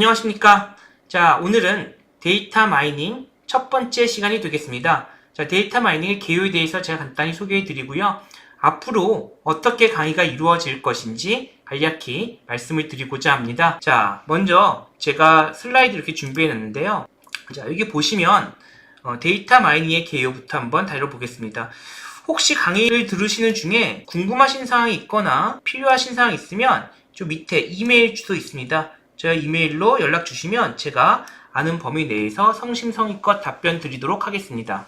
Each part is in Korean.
안녕하십니까. 자, 오늘은 데이터 마이닝 첫 번째 시간이 되겠습니다. 자, 데이터 마이닝의 개요에 대해서 제가 간단히 소개해 드리고요. 앞으로 어떻게 강의가 이루어질 것인지 간략히 말씀을 드리고자 합니다. 자, 먼저 제가 슬라이드 이렇게 준비해 놨는데요. 자, 여기 보시면 어, 데이터 마이닝의 개요부터 한번 다뤄보겠습니다. 혹시 강의를 들으시는 중에 궁금하신 사항이 있거나 필요하신 사항이 있으면 저 밑에 이메일 주소 있습니다. 저 이메일로 연락 주시면 제가 아는 범위 내에서 성심성의껏 답변 드리도록 하겠습니다.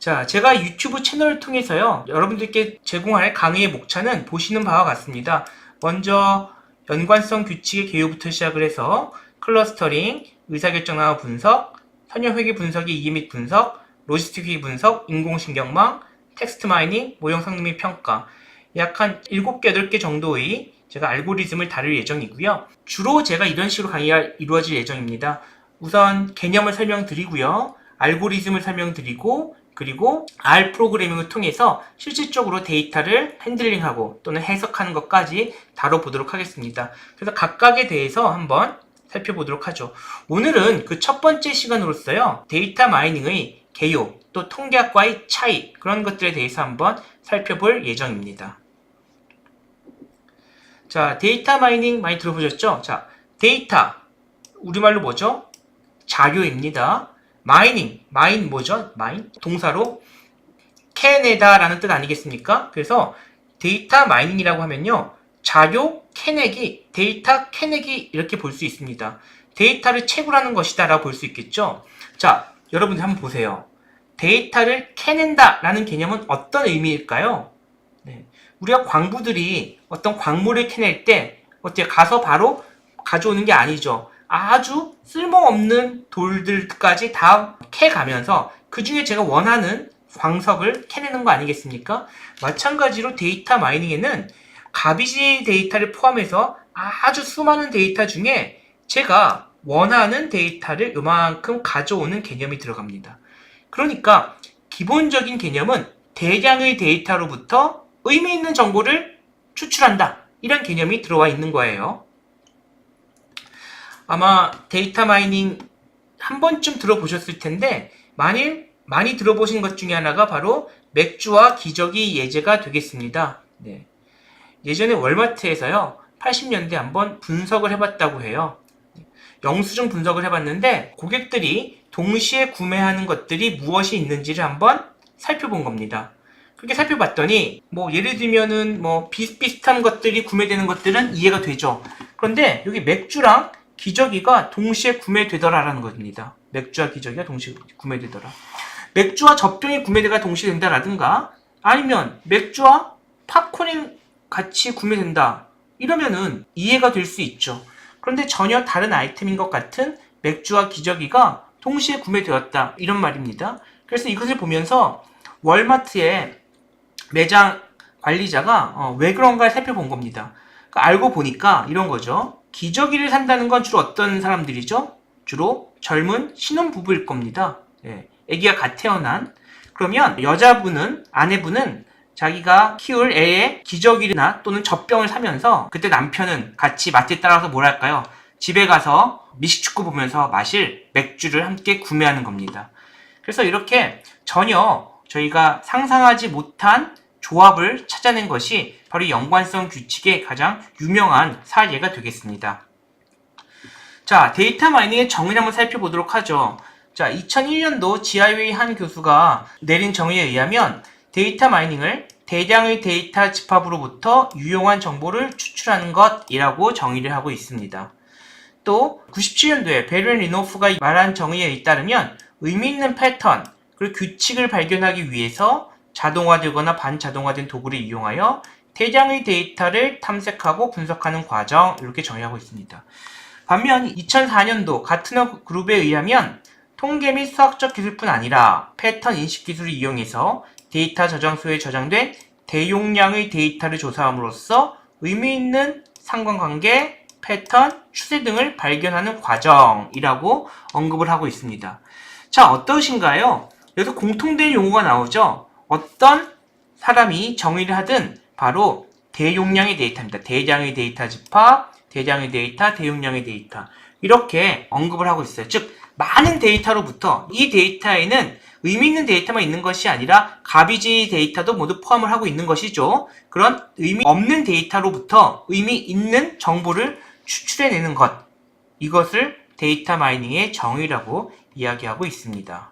자, 제가 유튜브 채널을 통해서요, 여러분들께 제공할 강의의 목차는 보시는 바와 같습니다. 먼저, 연관성 규칙의 개요부터 시작을 해서, 클러스터링, 의사결정하고 분석, 선형회계 분석의 이해 및 분석, 로지스틱 회계 분석, 인공신경망, 텍스트 마이닝, 모형 성능 및 평가, 약 한 7개, 8개 정도의 제가 알고리즘을 다룰 예정이고요. 주로 제가 이런 식으로 강의가 이루어질 예정입니다. 우선 개념을 설명드리고요. 알고리즘을 설명드리고 그리고 R 프로그래밍을 통해서 실질적으로 데이터를 핸들링하고 또는 해석하는 것까지 다뤄보도록 하겠습니다. 그래서 각각에 대해서 한번 살펴보도록 하죠. 오늘은 그 첫 번째 시간으로서요. 데이터 마이닝의 개요, 또 통계학과의 차이 그런 것들에 대해서 한번 살펴볼 예정입니다. 자, 데이터 마이닝 많이 들어보셨죠? 자, 데이터 우리말로 뭐죠? 자료입니다. 마이닝, 마인 뭐죠? 마인 동사로 캐내다라는 뜻 아니겠습니까? 그래서 데이터 마이닝이라고 하면요. 자료 캐내기, 데이터 캐내기 이렇게 볼 수 있습니다. 데이터를 채굴하는 것이다 라고 볼 수 있겠죠? 자, 여러분들 한번 보세요. 데이터를 캐낸다 라는 개념은 어떤 의미일까요? 네. 우리가 광부들이 어떤 광물을 캐낼 때 어떻게 가서 바로 가져오는 게 아니죠. 아주 쓸모없는 돌들까지 다 캐가면서 그 중에 제가 원하는 광석을 캐내는 거 아니겠습니까? 마찬가지로 데이터 마이닝에는 가비지 데이터를 포함해서 아주 수많은 데이터 중에 제가 원하는 데이터를 요만큼 가져오는 개념이 들어갑니다. 그러니까 기본적인 개념은 대량의 데이터로부터 의미 있는 정보를 추출한다. 이런 개념이 들어와 있는 거예요. 아마 데이터 마이닝 한 번쯤 들어보셨을 텐데 만일 많이 들어보신 것 중에 하나가 바로 맥주와 기저귀 예제가 되겠습니다. 네. 예전에 월마트에서요 80년대 한번 분석을 해봤다고 해요. 영수증 분석을 해봤는데 고객들이 동시에 구매하는 것들이 무엇이 있는지를 한번 살펴본 겁니다. 그렇게 살펴봤더니 뭐 예를 들면은 뭐 비슷비슷한 것들이 구매되는 것들은 이해가 되죠. 그런데 여기 맥주랑 기저귀가 동시에 구매되더라라는 겁니다. 맥주와 기저귀가 동시에 구매되더라. 맥주와 젖병이 구매가 동시에 된다라든가 아니면 맥주와 팝콘이 같이 구매된다. 이러면은 이해가 될 수 있죠. 그런데 전혀 다른 아이템인 것 같은 맥주와 기저귀가 동시에 구매되었다. 이런 말입니다. 그래서 이것을 보면서 월마트의 매장 관리자가 어, 왜 그런가 살펴본 겁니다. 그러니까 알고 보니까 이런 거죠. 기저귀를 산다는 건 주로 어떤 사람들이죠? 주로 젊은 신혼부부일 겁니다. 예, 아기가 갓 태어난. 그러면 여자분은, 아내분은 자기가 키울 애의 기저귀나 또는 젖병을 사면서 그때 남편은 같이 마트에 따라서 뭐랄까요? 집에 가서 미식축구 보면서 마실 맥주를 함께 구매하는 겁니다. 그래서 이렇게 전혀 저희가 상상하지 못한 조합을 찾아낸 것이 바로 연관성 규칙의 가장 유명한 사례가 되겠습니다. 자, 데이터 마이닝의 정의를 한번 살펴보도록 하죠. 자, 2001년도 지하웨이 한 교수가 내린 정의에 의하면 데이터 마이닝을 대량의 데이터 집합으로부터 유용한 정보를 추출하는 것이라고 정의를 하고 있습니다. 또 97년도에 베른 리노프가 말한 정의에 따르면 의미 있는 패턴 그리고 규칙을 발견하기 위해서 자동화되거나 반자동화된 도구를 이용하여 대량의 데이터를 탐색하고 분석하는 과정 이렇게 정의하고 있습니다. 반면 2004년도 가트너 그룹에 의하면 통계 및 수학적 기술뿐 아니라 패턴 인식 기술을 이용해서 데이터 저장소에 저장된 대용량의 데이터를 조사함으로써 의미 있는 상관관계, 패턴, 추세 등을 발견하는 과정이라고 언급을 하고 있습니다. 자, 어떠신가요? 여기서 공통된 용어가 나오죠? 어떤 사람이 정의를 하든 바로 대용량의 데이터입니다. 대량의 데이터 집합, 대량의 데이터, 대용량의 데이터 이렇게 언급을 하고 있어요. 즉 많은 데이터로부터 이 데이터에는 의미 있는 데이터만 있는 것이 아니라 가비지 데이터도 모두 포함을 하고 있는 것이죠. 그런 의미 없는 데이터로부터 의미 있는 정보를 추출해내는 것 이것을 데이터 마이닝의 정의라고 이야기하고 있습니다.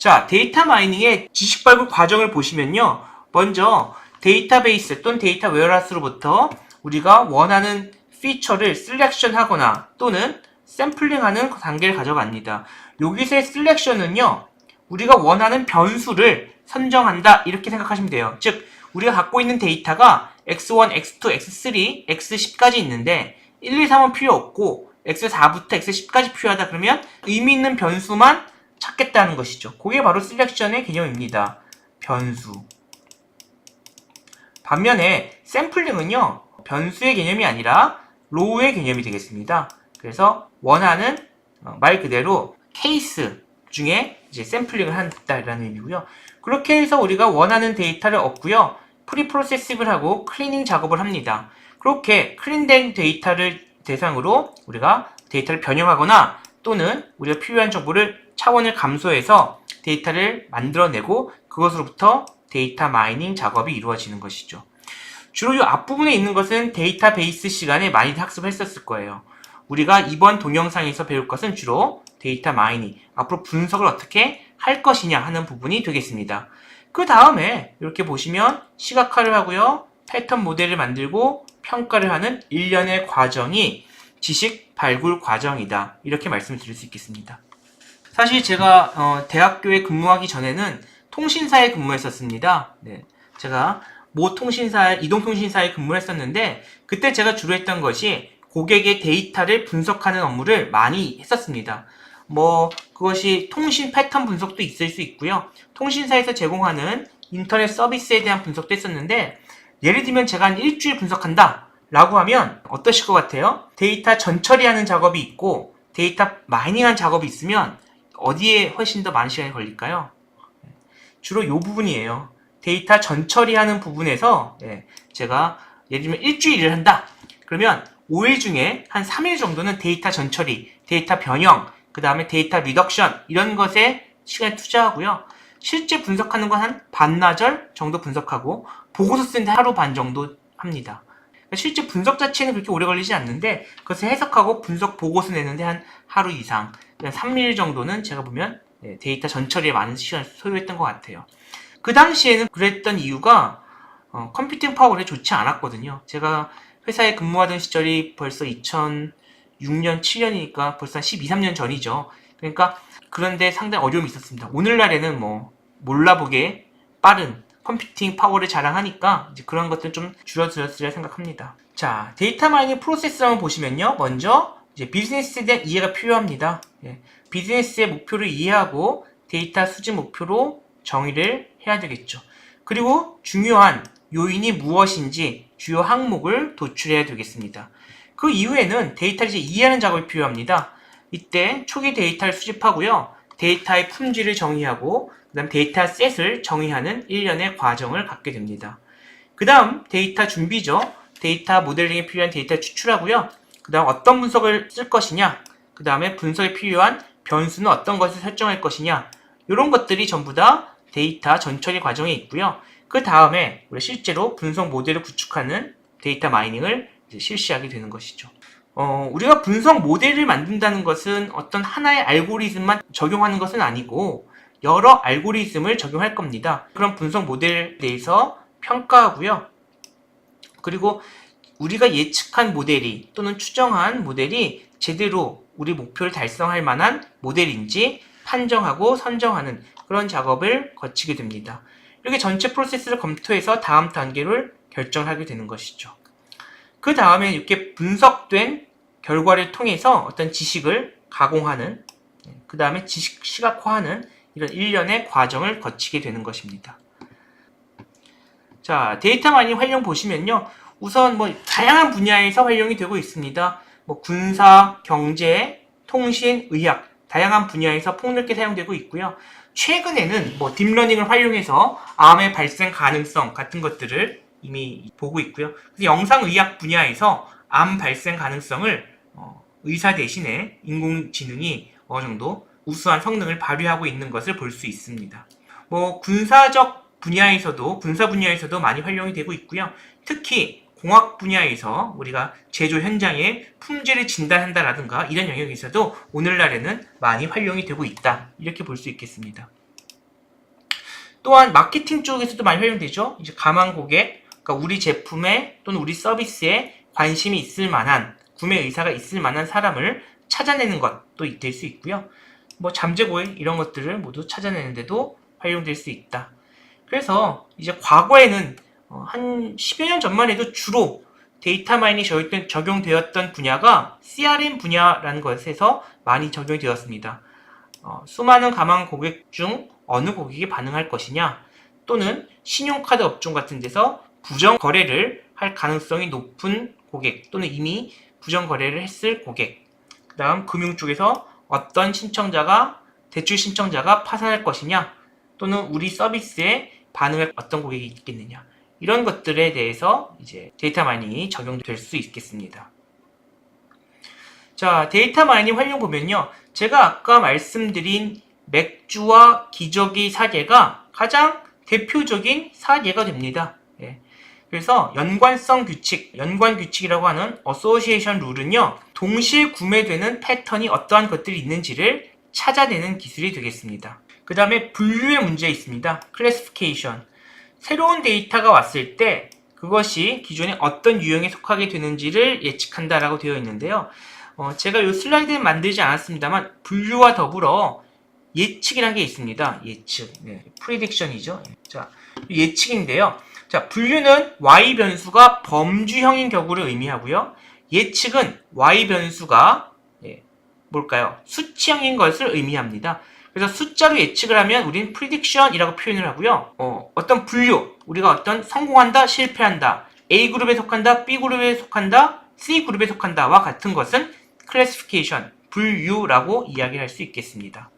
자, 데이터 마이닝의 지식 발굴 과정을 보시면요. 먼저 데이터베이스 또는 데이터 웨어하우스로부터 우리가 원하는 피처를 셀렉션 하거나 또는 샘플링하는 단계를 가져갑니다. 여기서의 셀렉션은요. 우리가 원하는 변수를 선정한다 이렇게 생각하시면 돼요. 즉 우리가 갖고 있는 데이터가 x1, x2, x3, x10까지 있는데 1, 2, 3은 필요 없고 x4부터 x10까지 필요하다 그러면 의미 있는 변수만 찾겠다는 것이죠. 그게 바로 셀렉션의 개념입니다. 변수. 반면에 샘플링은요. 변수의 개념이 아니라 로우의 개념이 되겠습니다. 그래서 원하는 어, 말 그대로 케이스 중에 이제 샘플링을 한다라는 의미고요. 그렇게 해서 우리가 원하는 데이터를 얻고요. 프리 프로세싱을 하고 클리닝 작업을 합니다. 그렇게 클린된 데이터를 대상으로 우리가 데이터를 변형하거나 또는 우리가 필요한 정보를 차원을 감소해서 데이터를 만들어내고 그것으로부터 데이터 마이닝 작업이 이루어지는 것이죠. 주로 이 앞부분에 있는 것은 데이터베이스 시간에 많이 학습했었을 거예요. 우리가 이번 동영상에서 배울 것은 주로 데이터 마이닝, 앞으로 분석을 어떻게 할 것이냐 하는 부분이 되겠습니다. 그 다음에 이렇게 보시면 시각화를 하고요. 패턴 모델을 만들고 평가를 하는 일련의 과정이 지식 발굴 과정이다. 이렇게 말씀드릴 수 있겠습니다. 사실 제가 어, 대학교에 근무하기 전에는 통신사에 근무했었습니다. 네, 제가 모 통신사, 이동통신사에 근무를 했었는데 그때 제가 주로 했던 것이 고객의 데이터를 분석하는 업무를 많이 했었습니다. 뭐 그것이 통신 패턴 분석도 있을 수 있고요. 통신사에서 제공하는 인터넷 서비스에 대한 분석도 했었는데 예를 들면 제가 한 일주일 분석한다 라고 하면 어떠실 것 같아요? 데이터 전처리하는 작업이 있고 데이터 마이닝한 작업이 있으면 어디에 훨씬 더 많은 시간이 걸릴까요? 주로 이 부분이에요. 데이터 전처리하는 부분에서 예, 제가 예를 들면 일주일을 한다. 그러면 5일 중에 한 3일 정도는 데이터 전처리, 데이터 변형, 그 다음에 데이터 리덕션 이런 것에 시간을 투자하고요. 실제 분석하는 건 한 반나절 정도 분석하고 보고서 쓰는데 하루 반 정도 합니다. 실제 분석 자체는 그렇게 오래 걸리지 않는데 그것을 해석하고 분석 보고서 내는데 한 하루 이상, 한 3일 정도는 제가 보면 네, 데이터 전처리에 많은 시간을 소요했던 것 같아요. 그 당시에는 그랬던 이유가 어, 컴퓨팅 파워가 좋지 않았거든요. 제가 회사에 근무하던 시절이 벌써 2006년, 7년이니까 벌써 한 12, 13년 전이죠. 그러니까 그런데 상당히 어려움이 있었습니다. 오늘날에는 뭐 몰라보게 빠른 컴퓨팅 파워를 자랑하니까 이제 그런 것들 좀 줄어들었으리라 생각합니다. 자, 데이터 마이닝 프로세스를 한번 보시면요. 먼저 이제 비즈니스에 대한 이해가 필요합니다. 예, 비즈니스의 목표를 이해하고 데이터 수집 목표로 정의를 해야 되겠죠. 그리고 중요한 요인이 무엇인지 주요 항목을 도출해야 되겠습니다. 그 이후에는 데이터를 이제 이해하는 작업이 필요합니다. 이때 초기 데이터를 수집하고요. 데이터의 품질을 정의하고 그 다음 데이터 셋을 정의하는 일련의 과정을 갖게 됩니다. 그 다음 데이터 준비죠. 데이터 모델링에 필요한 데이터 추출하고요. 그 다음 어떤 분석을 쓸 것이냐 그 다음에 분석에 필요한 변수는 어떤 것을 설정할 것이냐 이런 것들이 전부 다 데이터 전처리 과정에 있고요. 그 다음에 우리 실제로 분석 모델을 구축하는 데이터 마이닝을 실시하게 되는 것이죠. 어, 우리가 분석 모델을 만든다는 것은 어떤 하나의 알고리즘만 적용하는 것은 아니고 여러 알고리즘을 적용할 겁니다. 그런 분석 모델에 대해서 평가하고요. 그리고 우리가 예측한 모델이 또는 추정한 모델이 제대로 우리 목표를 달성할 만한 모델인지 판정하고 선정하는 그런 작업을 거치게 됩니다. 이렇게 전체 프로세스를 검토해서 다음 단계를 결정하게 되는 것이죠. 그 다음에 이렇게 분석된 결과를 통해서 어떤 지식을 가공하는, 그 다음에 지식 시각화하는 이런 일련의 과정을 거치게 되는 것입니다. 자, 데이터 마이닝 활용 보시면요. 우선 뭐 다양한 분야에서 활용이 되고 있습니다. 뭐 군사, 경제, 통신, 의학 다양한 분야에서 폭넓게 사용되고 있고요. 최근에는 뭐 딥러닝을 활용해서 암의 발생 가능성 같은 것들을 이미 보고 있고요. 영상의학 분야에서 암 발생 가능성을 어, 의사 대신에 인공지능이 어느 정도 우수한 성능을 발휘하고 있는 것을 볼 수 있습니다. 뭐 군사적 분야에서도 군사 분야에서도 많이 활용이 되고 있고요. 특히 공학 분야에서 우리가 제조 현장의 품질을 진단한다라든가 이런 영역에서도 오늘날에는 많이 활용이 되고 있다. 이렇게 볼 수 있겠습니다. 또한 마케팅 쪽에서도 많이 활용되죠. 이제 가망 고객, 그러니까 우리 제품에 또는 우리 서비스에 관심이 있을 만한 구매 의사가 있을 만한 사람을 찾아내는 것도 될 수 있고요. 뭐 잠재고객 이런 것들을 모두 찾아내는데도 활용될 수 있다. 그래서 이제 과거에는 어, 한 10여 년 전만 해도 주로 데이터 적용된- 적용되었던 분야가 CRM 분야라는 것에서 많이 적용이 되었습니다. 어, 수많은 가망 고객 중 어느 고객이 반응할 것이냐 또는 신용카드 업종 같은 데서 부정 거래를 할 가능성이 높은 고객 또는 이미 부정 거래를 했을 고객 그 다음 금융 쪽에서 어떤 신청자가 대출 신청자가 파산할 것이냐 또는 우리 서비스에 반응할 어떤 고객이 있겠느냐 이런 것들에 대해서 이제 데이터 마이닝이 적용될 수 있겠습니다. 자, 데이터 마이닝 활용 보면요. 제가 아까 말씀드린 맥주와 기저귀 사례가 가장 대표적인 사례가 됩니다. 예. 그래서 연관성 규칙, 연관 규칙이라고 하는 어소시에이션 룰은요. 동시에 구매되는 패턴이 어떠한 것들이 있는지를 찾아내는 기술이 되겠습니다. 그 다음에 분류의 문제 있습니다. 클래시피케이션. 새로운 데이터가 왔을 때 그것이 기존에 어떤 유형에 속하게 되는지를 예측한다라고 되어 있는데요. 어, 제가 이 슬라이드는 만들지 않았습니다만 분류와 더불어 예측이라는 게 있습니다. 예측. 네, 프리딕션이죠. 자, 예측인데요. 자, 분류는 y 변수가 범주형인 경우를 의미하고요. 예측은 y 변수가 예, 뭘까요? 수치형인 것을 의미합니다. 그래서 숫자로 예측을 하면 우리는 prediction이라고 표현을 하고요. 어, 어떤 분류, 우리가 어떤 성공한다, 실패한다, A 그룹에 속한다, B 그룹에 속한다, C 그룹에 속한다와 같은 것은 classification, 분류라고 이야기할 수 있겠습니다.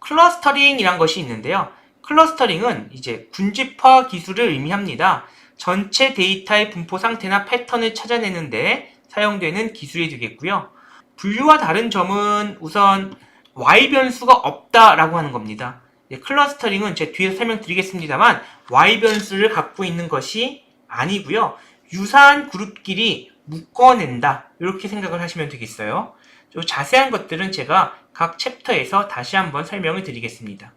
클러스터링이란 것이 있는데요. 클러스터링은 이제 군집화 기술을 의미합니다. 전체 데이터의 분포 상태나 패턴을 찾아내는데 사용되는 기술이 되겠고요. 분류와 다른 점은 우선 y 변수가 없다라고 하는 겁니다. 네, 클러스터링은 제 뒤에 설명드리겠습니다만 y 변수를 갖고 있는 것이 아니고요. 유사한 그룹끼리 묶어낸다 이렇게 생각을 하시면 되겠어요. 좀 자세한 것들은 제가 각 챕터에서 다시 한번 설명을 드리겠습니다.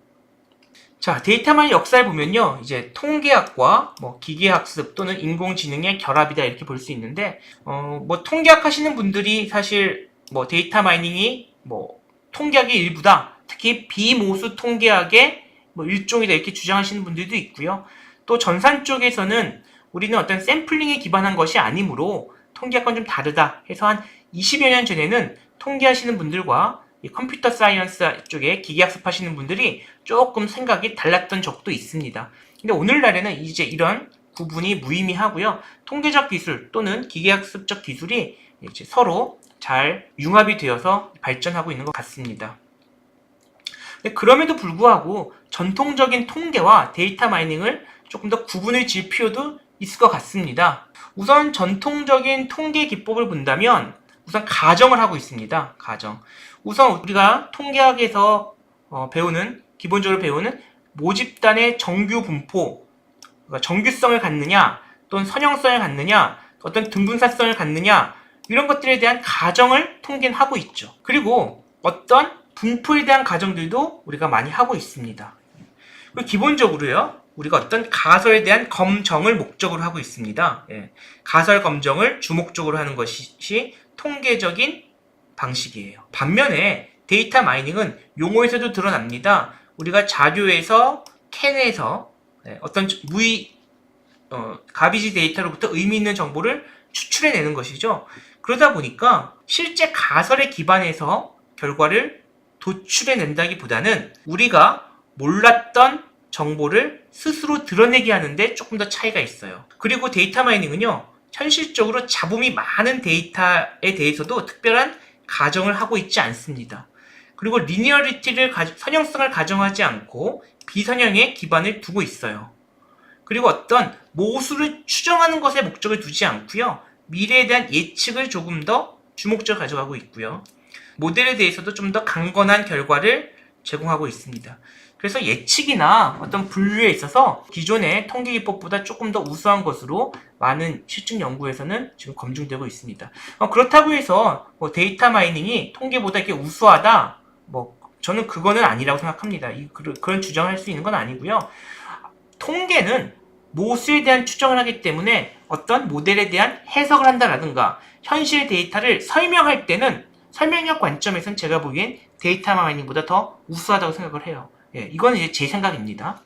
자, 데이터만의 역사를 보면요. 이제 통계학과 뭐 기계학습 또는 인공지능의 결합이다 이렇게 볼 수 있는데 어, 뭐 통계학 하시는 분들이 사실 뭐 데이터 마이닝이 뭐 통계학의 일부다. 특히 비모수 통계학의 뭐 일종이다 이렇게 주장하시는 분들도 있고요. 또 전산 쪽에서는 우리는 어떤 샘플링에 기반한 것이 아니므로 통계학과는 좀 다르다 해서 한 20여 년 전에는 통계하시는 분들과 이 컴퓨터 사이언스 쪽에 기계학습 하시는 분들이 조금 생각이 달랐던 적도 있습니다. 근데 오늘날에는 이제 이런 구분이 무의미하고요. 통계적 기술 또는 기계학습적 기술이 이제 서로 잘 융합이 되어서 발전하고 있는 것 같습니다. 그럼에도 불구하고 전통적인 통계와 데이터 마이닝을 조금 더 구분을 질 필요도 있을 것 같습니다. 우선 전통적인 통계 기법을 본다면 우선 가정을 하고 있습니다. 가정. 우선 우리가 통계학에서 어, 배우는 기본적으로 배우는 모집단의 정규 분포, 그러니까 정규성을 갖느냐 또는 선형성을 갖느냐 어떤 등분사성을 갖느냐 이런 것들에 대한 가정을 통계는 하고 있죠. 그리고 어떤 분포에 대한 가정들도 우리가 많이 하고 있습니다. 그리고 기본적으로요, 우리가 어떤 가설에 대한 검정을 목적으로 하고 있습니다. 예, 가설 검정을 주목적으로 하는 것이 통계적인 방식이에요. 반면에 데이터 마이닝은 용어에서도 드러납니다. 우리가 자료에서 캔에서 예, 어떤 무의 어, 가비지 데이터로부터 의미 있는 정보를 추출해내는 것이죠. 그러다 보니까 실제 가설에 기반해서 결과를 도출해낸다기보다는 우리가 몰랐던 정보를 스스로 드러내게 하는데 조금 더 차이가 있어요. 그리고 데이터 마이닝은요, 현실적으로 잡음이 많은 데이터에 대해서도 특별한 가정을 하고 있지 않습니다. 그리고 리니어리티를 선형성을 가정하지 않고 비선형의 기반을 두고 있어요. 그리고 어떤 모수를 추정하는 것에 목적을 두지 않고요. 미래에 대한 예측을 조금 더 주목적으로 가져가고 있고요. 모델에 대해서도 좀 더 강건한 결과를 제공하고 있습니다. 그래서 예측이나 어떤 분류에 있어서 기존의 통계 기법보다 조금 더 우수한 것으로 많은 실증 연구에서는 지금 검증되고 있습니다. 어, 그렇다고 해서 뭐 데이터 마이닝이 통계보다 이렇게 우수하다, 뭐 저는 그거는 아니라고 생각합니다. 이, 그, 그런 주장을 할수 있는 건 아니고요. 통계는 모수에 대한 추정을 하기 때문에 어떤 모델에 대한 해석을 한다라든가 현실 데이터를 설명할 때는 설명력 관점에서는 제가 보기엔 데이터 마이닝보다 더 우수하다고 생각을 해요. 예, 이건 이제 제 생각입니다.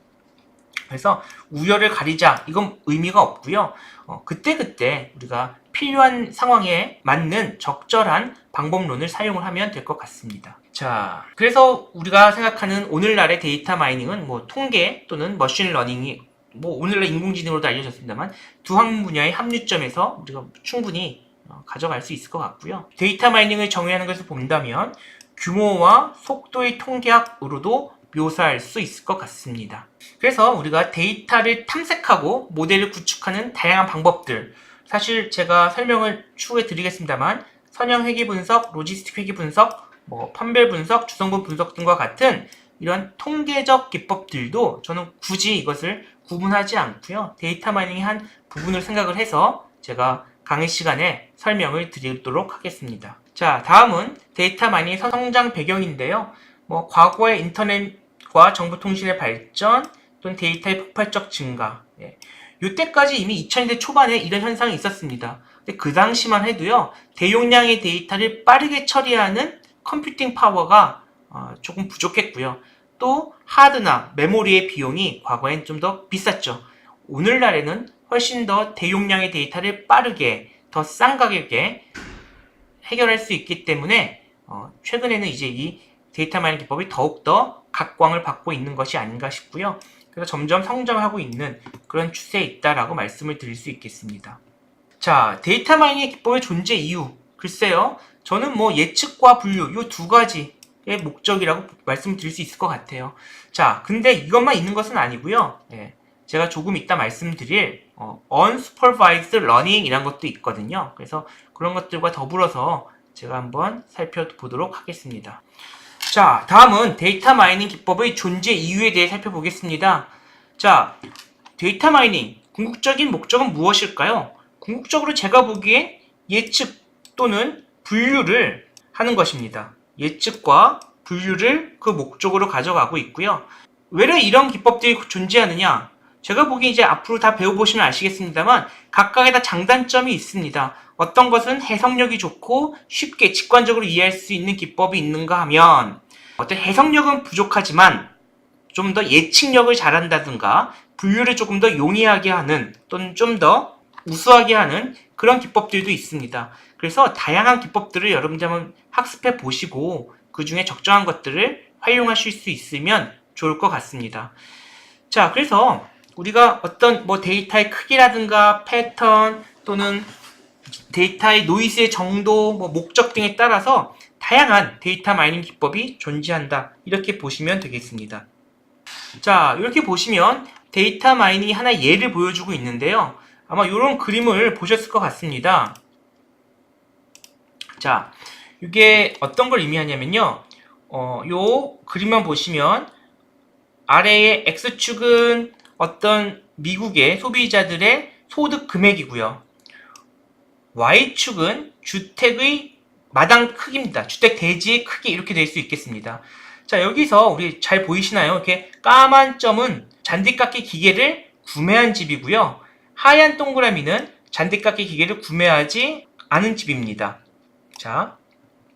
그래서 우열을 가리자 이건 의미가 없고요. 어, 그때그때 우리가 필요한 상황에 맞는 적절한 방법론을 사용을 하면 될 것 같습니다. 자, 그래서 우리가 생각하는 오늘날의 데이터 마이닝은 뭐 통계 또는 머신 러닝이 뭐 오늘날 인공지능으로도 알려졌습니다만 두 학문 분야의 합류점에서 우리가 충분히 어, 가져갈 수 있을 것 같고요. 데이터 마이닝을 정의하는 것을 본다면 규모와 속도의 통계학으로도 묘사할 수 있을 것 같습니다. 그래서 우리가 데이터를 탐색하고 모델을 구축하는 다양한 방법들 사실 제가 설명을 추후에 드리겠습니다만 선형 회계 분석, 로지스틱 회계 분석, 뭐 판별 분석, 주성분 분석 등과 같은 이런 통계적 기법들도 저는 굳이 이것을 구분하지 않고요. 데이터 마이닝의 한 부분을 생각을 해서 제가 강의 시간에 설명을 드리도록 하겠습니다. 자, 다음은 데이터 마이닝의 성장 배경인데요. 뭐 과거의 인터넷과 정보통신의 발전 또는 데이터의 폭발적 증가 예. 이때까지 이미 2000년대 초반에 이런 현상이 있었습니다. 근데 그 당시만 해도요 대용량의 데이터를 빠르게 처리하는 컴퓨팅 파워가 어, 조금 부족했고요. 또 하드나 메모리의 비용이 과거엔 좀 더 비쌌죠. 오늘날에는 훨씬 더 대용량의 데이터를 빠르게 더 싼 가격에 해결할 수 있기 때문에 어, 최근에는 이제 이 데이터 마이닝 기법이 더욱더 각광을 받고 있는 것이 아닌가 싶고요. 그래서 점점 성장하고 있는 그런 추세에 있다라고 말씀을 드릴 수 있겠습니다. 자, 데이터 마이닝 기법의 존재 이유. 글쎄요. 저는 뭐 예측과 분류 이 두 가지의 목적이라고 말씀드릴 수 있을 것 같아요. 자, 근데 이것만 있는 것은 아니고요. 예, 제가 조금 이따 말씀드릴 어, unsupervised learning 이란 것도 있거든요. 그래서 그런 것들과 더불어서 제가 한번 살펴보도록 하겠습니다. 자, 다음은 데이터 마이닝 기법의 존재 이유에 대해 살펴보겠습니다. 자, 데이터 마이닝 궁극적인 목적은 무엇일까요? 궁극적으로 제가 보기에 예측 또는 분류를 하는 것입니다. 예측과 분류를 그 목적으로 가져가고 있고요. 왜 이런 기법들이 존재하느냐? 제가 보기에 이제 앞으로 다 배워보시면 아시겠습니다만 각각의 다 장단점이 있습니다. 어떤 것은 해석력이 좋고 쉽게 직관적으로 이해할 수 있는 기법이 있는가 하면 어떤 해석력은 부족하지만 좀 더 예측력을 잘한다든가 분류를 조금 더 용이하게 하는 또는 좀 더 우수하게 하는 그런 기법들도 있습니다. 그래서 다양한 기법들을 여러분들 한번 학습해 보시고 그 중에 적정한 것들을 활용하실 수 있으면 좋을 것 같습니다. 자, 그래서 우리가 어떤 뭐 데이터의 크기라든가 패턴 또는 데이터의 노이즈의 정도, 뭐 목적 등에 따라서 다양한 데이터 마이닝 기법이 존재한다. 이렇게 보시면 되겠습니다. 자, 이렇게 보시면 데이터 마이닝이 하나의 예를 보여주고 있는데요. 아마 이런 그림을 보셨을 것 같습니다. 자, 이게 어떤 걸 의미하냐면요. 어, 요 그림만 보시면 아래의 X축은 어떤 미국의 소비자들의 소득 금액이고요. Y축은 주택의 마당 크기입니다. 주택 대지의 크기 이렇게 될 수 있겠습니다. 자, 여기서 우리 잘 보이시나요? 이렇게 까만 점은 잔디깎기 기계를 구매한 집이고요. 하얀 동그라미는 잔디깎기 기계를 구매하지 않은 집입니다. 자,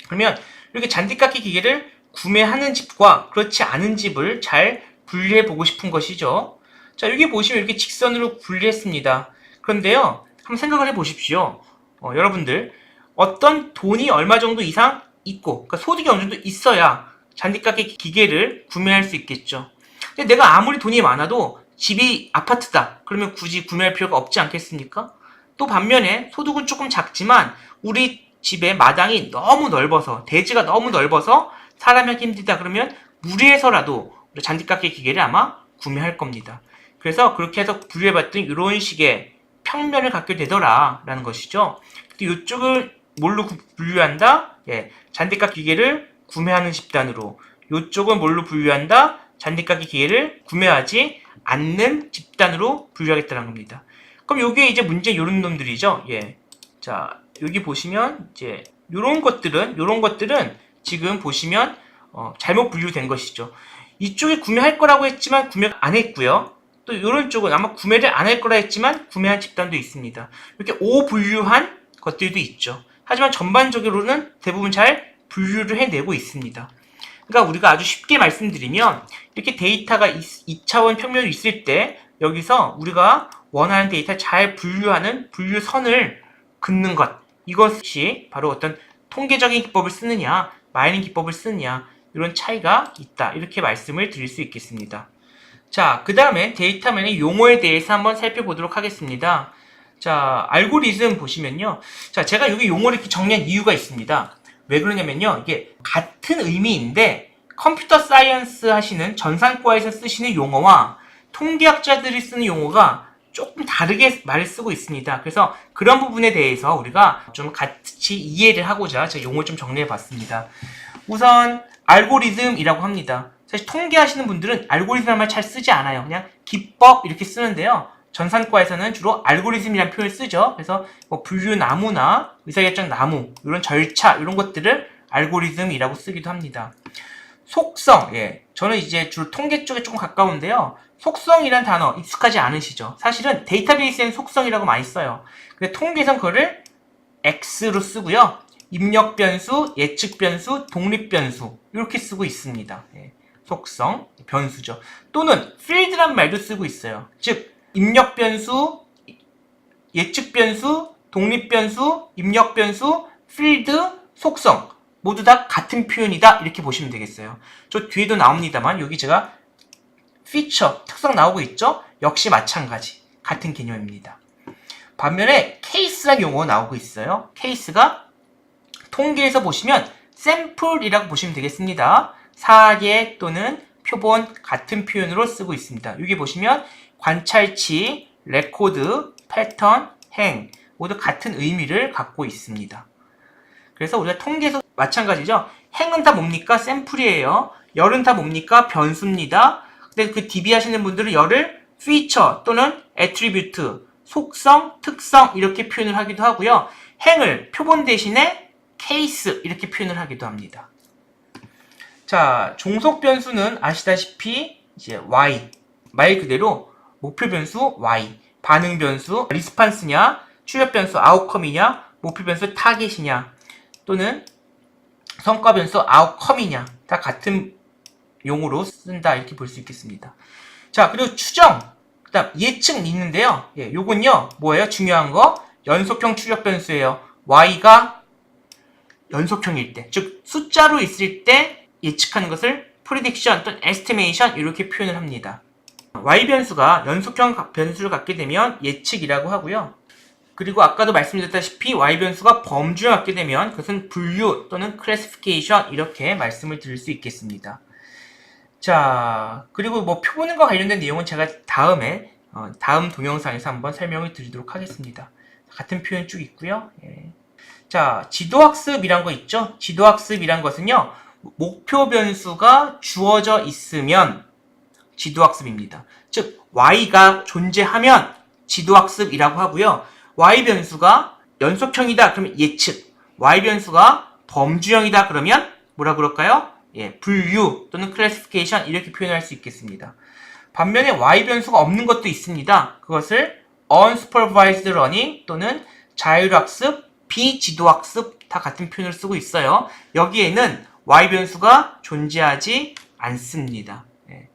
그러면 이렇게 잔디깎기 기계를 구매하는 집과 그렇지 않은 집을 잘 분리해 보고 싶은 것이죠. 자, 여기 보시면 이렇게 직선으로 분리했습니다. 그런데요, 한번 생각을 해 보십시오. 어, 여러분들, 어떤 돈이 얼마 정도 이상 있고, 그러니까 소득이 어느 정도 있어야 잔디깎기 기계를 구매할 수 있겠죠. 근데 내가 아무리 돈이 많아도 집이 아파트다. 그러면 굳이 구매할 필요가 없지 않겠습니까? 또 반면에 소득은 조금 작지만 우리 집의 마당이 너무 넓어서 대지가 너무 넓어서 하기 힘들다 그러면 무리해서라도 잔디깎기 기계를 아마 구매할 겁니다. 그래서 그렇게 해서 분류해봤더니 이런 식의 평면을 갖게 되더라라는 것이죠. 이쪽을 뭘로 구- 분류한다? 예, 잔디깎기 기계를 구매하는 집단으로. 이쪽은 뭘로 분류한다? 잔디깎기 기계를 구매하지 않는 집단으로 분류하겠다는 겁니다. 그럼 요게 이제 문제 요런 놈들이죠. 예. 자, 여기 보시면 이제 요런 것들은 요런 것들은 지금 보시면 어, 잘못 분류된 것이죠. 이쪽에 구매할 거라고 했지만 구매 안 했고요. 또 이런 쪽은 아마 구매를 안 할 거라 했지만 구매한 집단도 있습니다. 이렇게 오 분류한 것들도 있죠. 하지만 전반적으로는 대부분 잘 분류를 해내고 있습니다. 그러니까 우리가 아주 쉽게 말씀드리면 이렇게 데이터가 2차원 평면이 있을 때 여기서 우리가 원하는 데이터 잘 분류하는 분류선을 긋는 것 이것이 바로 어떤 통계적인 기법을 쓰느냐 마이닝 기법을 쓰느냐 이런 차이가 있다 이렇게 말씀을 드릴 수 있겠습니다. 자, 그 다음에 데이터맨의 용어에 대해서 한번 살펴보도록 하겠습니다. 자, 알고리즘 보시면요. 자, 제가 여기 용어를 이렇게 정리한 이유가 있습니다. 왜 그러냐면요. 이게 같은 의미인데 컴퓨터 사이언스 하시는 전산과에서 쓰시는 용어와 통계학자들이 쓰는 용어가 조금 다르게 말을 쓰고 있습니다. 그래서 그런 부분에 대해서 우리가 좀 같이 이해를 하고자 제가 용어를 좀 정리해 봤습니다. 우선 알고리즘이라고 합니다. 사실 통계하시는 분들은 알고리즘이라는 말 잘 쓰지 않아요. 그냥 기법 이렇게 쓰는데요. 전산과에서는 주로 알고리즘이라는 표현을 쓰죠. 그래서 뭐 분류 나무나 의사결정 나무 이런 절차 이런 것들을 알고리즘이라고 쓰기도 합니다. 속성, 예, 저는 이제 주로 통계 쪽에 조금 가까운데요. 속성이란 단어 익숙하지 않으시죠? 사실은 데이터베이스에는 속성이라고 많이 써요. 근데 통계에선 그거를 X로 쓰고요. 입력 변수, 예측 변수, 독립 변수 이렇게 쓰고 있습니다. 예, 속성, 변수죠. 또는 field란 말도 쓰고 있어요. 즉 입력 변수, 예측 변수, 독립 변수, 입력 변수, 필드, 속성 모두 다 같은 표현이다 이렇게 보시면 되겠어요. 저 뒤에도 나옵니다만 여기 제가 피처 특성 나오고 있죠? 역시 마찬가지 같은 개념입니다. 반면에 케이스란 용어 나오고 있어요. 케이스가 통계에서 보시면 샘플이라고 보시면 되겠습니다. 사례 또는 표본 같은 표현으로 쓰고 있습니다. 여기 보시면 관찰치, 레코드, 패턴, 행 모두 같은 의미를 갖고 있습니다. 그래서 우리가 통계에서 마찬가지죠. 행은 다 뭡니까? 샘플이에요. 열은 다 뭡니까? 변수입니다. 근데 그 DB 하시는 분들은 열을 feature 또는 attribute, 속성, 특성 이렇게 표현을 하기도 하고요. 행을 표본 대신에 case 이렇게 표현을 하기도 합니다. 자, 종속 변수는 아시다시피 이제 y 말 그대로 목표 변수 y, 반응 변수 리스판스냐, 출력 변수 아웃컴이냐, 목표 변수 타겟이냐 또는 성과 변수 아웃컴이냐 다 같은 용어로 쓴다 이렇게 볼 수 있겠습니다. 자 그리고 추정 그다음 예측 있는데요. 예, 요건요 뭐예요? 중요한 거 연속형 출력 변수예요. y가 연속형일 때, 즉 숫자로 있을 때 예측하는 것을 prediction 또는 estimation 이렇게 표현을 합니다. y 변수가 연속형 변수를 갖게 되면 예측이라고 하고요. 그리고 아까도 말씀드렸다시피 y 변수가 범주를 갖게 되면 그것은 분류 또는 classification 이렇게 말씀을 드릴 수 있겠습니다. 자, 그리고 뭐 표본과 관련된 내용은 제가 다음에 어, 다음 동영상에서 한번 설명을 드리도록 하겠습니다. 같은 표현 쭉 있고요. 예. 자, 지도학습이란 거 있죠? 지도학습이란 것은요, 목표 변수가 주어져 있으면 지도학습입니다. 즉, y가 존재하면 지도학습이라고 하고요. y 변수가 연속형이다 그러면 예측, y 변수가 범주형이다 그러면 뭐라 그럴까요? 예, 분류 또는 클래시피케이션 이렇게 표현할 수 있겠습니다. 반면에 y 변수가 없는 것도 있습니다. 그것을 unsupervised learning 또는 자율학습, 비지도학습 다 같은 표현을 쓰고 있어요. 여기에는 y 변수가 존재하지 않습니다. 예.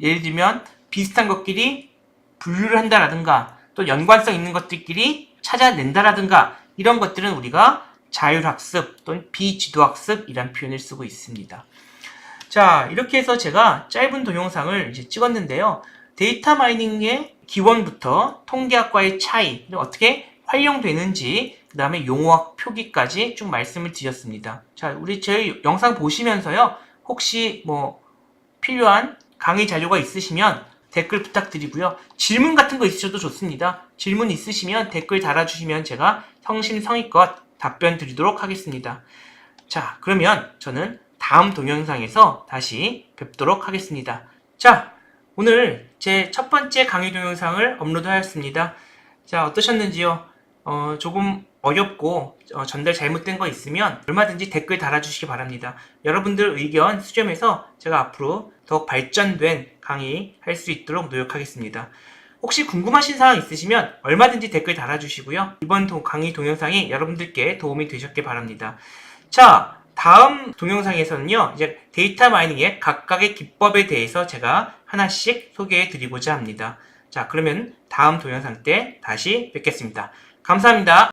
예를 들면 비슷한 것끼리 분류를 한다라든가 또 연관성 있는 것들끼리 찾아낸다라든가 이런 것들은 우리가 자율학습 또는 비지도학습 이란 표현을 쓰고 있습니다. 자, 이렇게 해서 제가 짧은 동영상을 이제 찍었는데요. 데이터 마이닝의 기원부터 통계학과의 차이, 어떻게 활용되는지, 그 다음에 용어학 표기까지 쭉 말씀을 드렸습니다. 자, 우리 저희 영상 보시면서요, 혹시 뭐 필요한 강의 자료가 있으시면 댓글 부탁드리고요. 질문 같은 거 있으셔도 좋습니다. 질문 있으시면 댓글 달아주시면 제가 성심성의껏 답변 드리도록 하겠습니다. 자, 그러면 저는 다음 동영상에서 다시 뵙도록 하겠습니다. 자, 오늘 제 첫 번째 강의 동영상을 업로드하였습니다. 자, 어떠셨는지요? 어, 조금 어렵고 어, 전달 잘못된 거 있으면 얼마든지 댓글 달아주시기 바랍니다. 여러분들 의견 수렴해서 제가 앞으로 더욱 발전된 강의 할 수 있도록 노력하겠습니다. 혹시 궁금하신 사항 있으시면 얼마든지 댓글 달아주시고요. 이번 도- 강의 동영상이 여러분들께 도움이 되셨길 바랍니다. 자, 다음 동영상에서는요, 이제 데이터 마이닝의 각각의 기법에 대해서 제가 하나씩 소개해 드리고자 합니다. 자, 그러면 다음 동영상 때 다시 뵙겠습니다. 감사합니다.